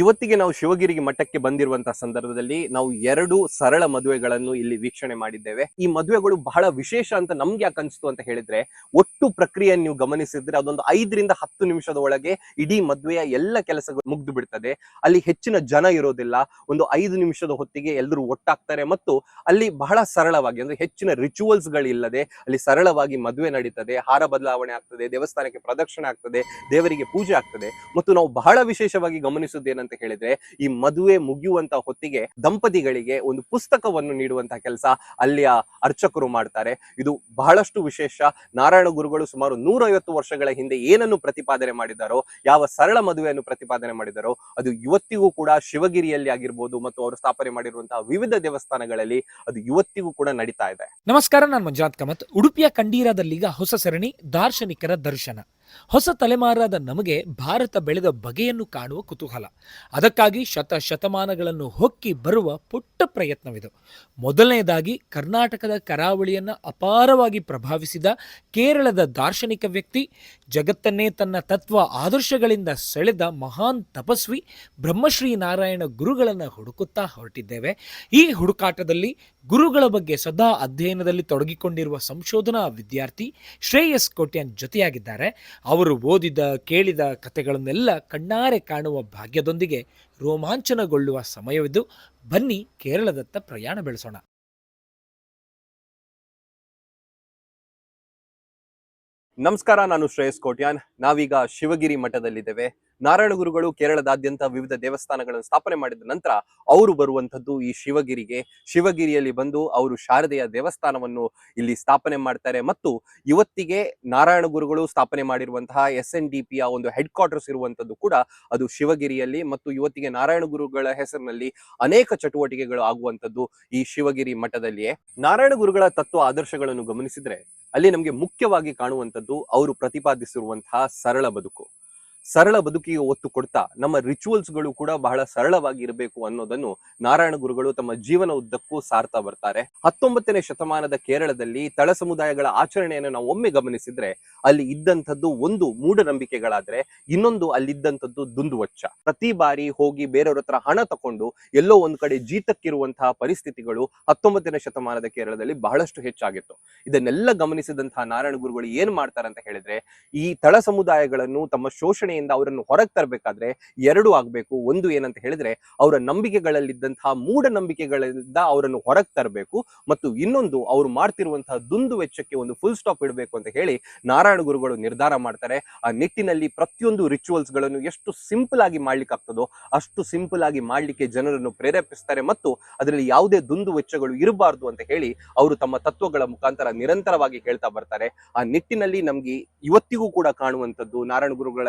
ಇವತ್ತಿಗೆ ನಾವು ಶಿವಗಿರಿಗೆ ಮಠಕ್ಕೆ ಬಂದಿರುವಂತಹ ಸಂದರ್ಭದಲ್ಲಿ ನಾವು ಎರಡು ಸರಳ ಮದುವೆಗಳನ್ನು ಇಲ್ಲಿ ವೀಕ್ಷಣೆ ಮಾಡಿದ್ದೇವೆ. ಈ ಮದುವೆಗಳು ಬಹಳ ವಿಶೇಷ ಅಂತ ನಮ್ಗೆ ಯಾಕೆ ಅನಿಸ್ತು ಅಂತ ಹೇಳಿದ್ರೆ, ಒಟ್ಟು ಪ್ರಕ್ರಿಯೆ ನೀವು ಗಮನಿಸಿದ್ರೆ ಅದೊಂದು ಐದರಿಂದ ಹತ್ತು ನಿಮಿಷದ ಒಳಗೆ ಇಡೀ ಮದುವೆಯ ಎಲ್ಲ ಕೆಲಸಗಳು ಮುಗ್ದು ಬಿಡ್ತದೆ. ಅಲ್ಲಿ ಹೆಚ್ಚಿನ ಜನ ಇರೋದಿಲ್ಲ. ಒಂದು ಐದು ನಿಮಿಷದ ಹೊತ್ತಿಗೆ ಎಲ್ಲರೂ ಒಟ್ಟಾಗ್ತಾರೆ ಮತ್ತು ಅಲ್ಲಿ ಬಹಳ ಸರಳವಾಗಿ, ಅಂದ್ರೆ ಹೆಚ್ಚಿನ ರಿಚುವಲ್ಸ್ ಗಳಿಲ್ಲದೆ ಅಲ್ಲಿ ಸರಳವಾಗಿ ಮದುವೆ ನಡೀತದೆ. ಹಾರ ಬದಲಾವಣೆ ಆಗ್ತದೆ, ದೇವಸ್ಥಾನಕ್ಕೆ ಪ್ರದಕ್ಷಿಣೆ ಆಗ್ತದೆ, ದೇವರಿಗೆ ಪೂಜೆ ಆಗ್ತದೆ. ಮತ್ತು ನಾವು ಬಹಳ ವಿಶೇಷವಾಗಿ ಗಮನಿಸುವುದು ಏನಂತ ಹೇಳಿದ್ರೆ ಈ ಮದುವೆ ಮುಗಿಯುವಂತ ಹೊತ್ತಿಗೆ ದಂಪತಿಗಳಿಗೆ ಒಂದು ಪುಸ್ತಕವನ್ನು ನೀಡುವಂತಹ ಕೆಲಸ ಅಲ್ಲಿಯ ಅರ್ಚಕರು ಮಾಡ್ತಾರೆ. ಇದು ಬಹಳಷ್ಟು ವಿಶೇಷ. ನಾರಾಯಣ ಗುರುಗಳು ಸುಮಾರು ನೂರೈವತ್ತು ವರ್ಷಗಳ ಹಿಂದೆ ಏನನ್ನು ಪ್ರತಿಪಾದನೆ ಮಾಡಿದಾರೋ, ಯಾವ ಸರಳ ಮದುವೆಯನ್ನು ಪ್ರತಿಪಾದನೆ ಮಾಡಿದಾರೋ, ಅದು ಇವತ್ತಿಗೂ ಕೂಡ ಶಿವಗಿರಿಯಲ್ಲಿ ಆಗಿರ್ಬೋದು ಮತ್ತು ಅವರು ಸ್ಥಾಪನೆ ಮಾಡಿರುವಂತಹ ವಿವಿಧ ದೇವಸ್ಥಾನಗಳಲ್ಲಿ ಅದು ಇವತ್ತಿಗೂ ಕೂಡ ನಡೀತಾ ಇದೆ. ನಮಸ್ಕಾರ, ನಾನು ಮಂಜುನಾಥ್ ಕಮತ್. ಉಡುಪಿಯ ಕಂಡೀರದಲ್ಲೀಗ ಹೊಸ ಸರಣಿ ದಾರ್ಶನಿಕರ ದರ್ಶನ. ಹೊಸ ತಲೆಮಾರಾದ ನಮಗೆ ಭಾರತ ಬೆಳೆದ ಬಗೆಯನ್ನು ಕಾಣುವ ಕುತೂಹಲ. ಅದಕ್ಕಾಗಿ ಶತ ಶತಮಾನಗಳನ್ನು ಹೊಕ್ಕಿ ಬರುವ ಪುಟ್ಟ ಪ್ರಯತ್ನವಿದು. ಮೊದಲನೆಯದಾಗಿ ಕರ್ನಾಟಕದ ಕರಾವಳಿಯನ್ನು ಅಪಾರವಾಗಿ ಪ್ರಭಾವಿಸಿದ ಕೇರಳದ ದಾರ್ಶನಿಕ ವ್ಯಕ್ತಿ ಜಗತ್ತನ್ನೇ ತನ್ನ ತತ್ವ ಆದರ್ಶಗಳಿಂದ ಸೆಳೆದ ಮಹಾನ್ ತಪಸ್ವಿ ಬ್ರಹ್ಮಶ್ರೀ ನಾರಾಯಣ ಗುರುಗಳನ್ನು ಹುಡುಕುತ್ತಾ ಹೊರಟಿದ್ದೇವೆ. ಈ ಹುಡುಕಾಟದಲ್ಲಿ ಗುರುಗಳ ಬಗ್ಗೆ ಸದಾ ಅಧ್ಯಯನದಲ್ಲಿ ತೊಡಗಿಕೊಂಡಿರುವ ಸಂಶೋಧನಾ ವಿದ್ಯಾರ್ಥಿ ಶ್ರೇಯಸ್ ಕೋಟ್ಯನ್ ಜೊತೆಯಾಗಿದ್ದಾರೆ. ಅವರು ಓದಿದ, ಕೇಳಿದ ಕಥೆಗಳನ್ನೆಲ್ಲ ಕಣ್ಣಾರೆ ಕಾಣುವ ಭಾಗ್ಯದೊಂದಿಗೆ ರೋಮಾಂಚನಗೊಳ್ಳುವ ಸಮಯವಿದ್ದು ಬನ್ನಿ ಕೇರಳದತ್ತ ಪ್ರಯಾಣ ಬೆಳೆಸೋಣ. ನಮಸ್ಕಾರ ನಾನು ಶ್ರೇಯಸ್ ಕೋಟ್ಯಾನ್. ನಾವೀಗ ಶಿವಗಿರಿ ಮಠದಲ್ಲಿದ್ದೇವೆ. ನಾರಾಯಣ ಗುರುಗಳು ಕೇರಳದಾದ್ಯಂತ ವಿವಿಧ ದೇವಸ್ಥಾನಗಳನ್ನು ಸ್ಥಾಪನೆ ಮಾಡಿದ ನಂತರ ಅವರು ಬರುವಂತದ್ದು ಈ ಶಿವಗಿರಿಗೆ. ಶಿವಗಿರಿಯಲ್ಲಿ ಬಂದು ಅವರು ಶಾರದೆಯ ದೇವಸ್ಥಾನವನ್ನು ಇಲ್ಲಿ ಸ್ಥಾಪನೆ ಮಾಡ್ತಾರೆ ಮತ್ತು ಇವತ್ತಿಗೆ ನಾರಾಯಣ ಗುರುಗಳು ಸ್ಥಾಪನೆ ಮಾಡಿರುವಂತಹ ಎಸ್ ಎನ್ ಡಿ ಪಿಯ ಒಂದು ಹೆಡ್ ಕ್ವಾರ್ಟರ್ಸ್ ಇರುವಂತದ್ದು ಕೂಡ ಅದು ಶಿವಗಿರಿಯಲ್ಲಿ ಮತ್ತು ಇವತ್ತಿಗೆ ನಾರಾಯಣ ಗುರುಗಳ ಹೆಸರಿನಲ್ಲಿ ಅನೇಕ ಚಟುವಟಿಕೆಗಳು ಆಗುವಂತದ್ದು ಈ ಶಿವಗಿರಿ ಮಠದಲ್ಲಿಯೇ. ನಾರಾಯಣ ಗುರುಗಳ ತತ್ವ ಆದರ್ಶಗಳನ್ನು ಗಮನಿಸಿದ್ರೆ ಅಲ್ಲಿ ನಮಗೆ ಮುಖ್ಯವಾಗಿ ಕಾಣುವಂತದ್ದು ಅವರು ಪ್ರತಿಪಾದಿಸಿರುವಂತಹ ಸರಳ ಬದುಕು. ಸರಳ ಬದುಕಿಗೆ ಒತ್ತು ಕೊಡ್ತಾ ನಮ್ಮ ರಿಚುವಲ್ಸ್ಗಳು ಕೂಡ ಬಹಳ ಸರಳವಾಗಿ ಇರಬೇಕು ಅನ್ನೋದನ್ನು ನಾರಾಯಣ ಗುರುಗಳು ತಮ್ಮ ಜೀವನ ಉದ್ದಕ್ಕೂ ಸಾರ್ತಾ ಬರ್ತಾರೆ. ಹತ್ತೊಂಬತ್ತನೇ ಶತಮಾನದ ಕೇರಳದಲ್ಲಿ ತಳ ಸಮುದಾಯಗಳ ಆಚರಣೆಯನ್ನು ನಾವು ಒಮ್ಮೆ ಗಮನಿಸಿದ್ರೆ ಅಲ್ಲಿ ಇದ್ದಂಥದ್ದು ಒಂದು ಮೂಢನಂಬಿಕೆಗಳಾದ್ರೆ ಇನ್ನೊಂದು ಅಲ್ಲಿದ್ದಂಥದ್ದು ದುಂದುವಚ್ಚ. ಪ್ರತಿ ಬಾರಿ ಹೋಗಿ ಬೇರೆಯವ್ರ ಹತ್ರ ಹಣ ತಕೊಂಡು ಎಲ್ಲೋ ಒಂದ್ ಕಡೆ ಜೀತಕ್ಕಿರುವಂತಹ ಪರಿಸ್ಥಿತಿಗಳು ಹತ್ತೊಂಬತ್ತನೇ ಶತಮಾನದ ಕೇರಳದಲ್ಲಿ ಬಹಳಷ್ಟು ಹೆಚ್ಚಾಗಿತ್ತು. ಇದನ್ನೆಲ್ಲ ಗಮನಿಸಿದಂತಹ ನಾರಾಯಣ ಗುರುಗಳು ಏನ್ ಮಾಡ್ತಾರೆ ಅಂತ ಹೇಳಿದ್ರೆ ಈ ತಳ ಸಮುದಾಯಗಳನ್ನು ತಮ್ಮ ಶೋಷಣೆಯಿಂದ ಅವರನ್ನು ಹೊರಗೆ ತರಬೇಕಾದ್ರೆ ಎರಡು ಆಗಬೇಕು, ಒಂದು ಏನಂತ ಹೇಳಿದ್ರೆ ಅವರ ನಂಬಿಕೆಗಳಲ್ಲಿದ್ದಂತಹ ಮೂಢನಂಬಿಕೆಗಳಿಂದ ಅವರನ್ನು ಹೊರಗೆ ತರಬೇಕು ಮತ್ತು ಇನ್ನೊಂದು ಅವರು ಮಾಡ್ತಿರುವಂತಹ ದುಂದು ವೆಚ್ಚಕ್ಕೆ ಒಂದು ಫುಲ್ ಸ್ಟಾಪ್ ಇಡಬೇಕು ಅಂತ ಹೇಳಿ ನಾರಾಯಣ ಗುರುಗಳು ನಿರ್ಧಾರ ಮಾಡ್ತಾರೆ. ಆ ನಿಟ್ಟಿನಲ್ಲಿ ಪ್ರತಿಯೊಂದು ರಿಚುವಲ್ಸ್ಗಳನ್ನು ಎಷ್ಟು ಸಿಂಪಲ್ ಆಗಿ ಮಾಡ್ಲಿಕ್ಕೆ ಆಗ್ತದೋ ಅಷ್ಟು ಸಿಂಪಲ್ ಆಗಿ ಮಾಡ್ಲಿಕ್ಕೆ ಜನರನ್ನು ಪ್ರೇರೇಪಿಸ್ತಾರೆ ಮತ್ತು ಅದರಲ್ಲಿ ಯಾವುದೇ ದುಂದು ವೆಚ್ಚಗಳು ಇರಬಾರ್ದು ಅಂತ ಹೇಳಿ ಅವರು ತಮ್ಮ ತತ್ವಗಳ ಮುಖಾಂತರ ನಿರಂತರವಾಗಿ ಹೇಳ್ತಾ ಬರ್ತಾರೆ. ಆ ನಿಟ್ಟಿನಲ್ಲಿ ನಮ್ಗೆ ಇವತ್ತಿಗೂ ಕೂಡ ಕಾಣುವಂತದ್ದು ನಾರಾಯಣ ಗುರುಗಳ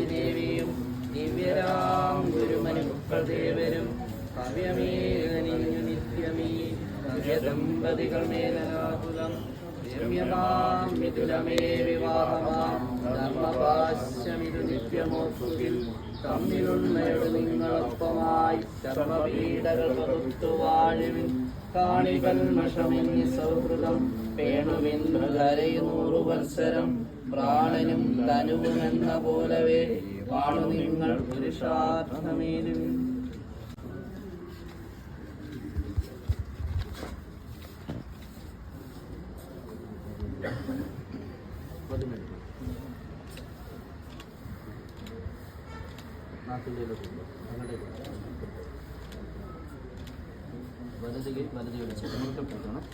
ആദിദേവിയും ദിവ്യരാം ഗുരുമനുക്കളദേവരും ഭവ്യമേകനിഞ്ഞു നിത്യമീ ദമ്പതികൾ വിവാഹമാം നിങ്ങളൊപ്പമായി സർവപീഠകൾ പുറത്തു വാഴുവിൻ. കാണികൽമഷമെന്നി സൗഹൃദം. പേണുവിന്ദ്രകരയുനൂറു വത്സരം. പ്രാണനും തനുവുമെന്ന പോലവേ വാണു നിങ്ങൾ പുരുഷാർത്ഥമേനും വലതുകൈ വലത് കൈ വലത് കൈ വെച്ച് മുറുക്കെ പിടിക്കണം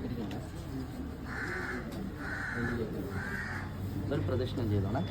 പിടിക്കണ്ട പ്രദക്ഷിണം ചെയ്തോണേ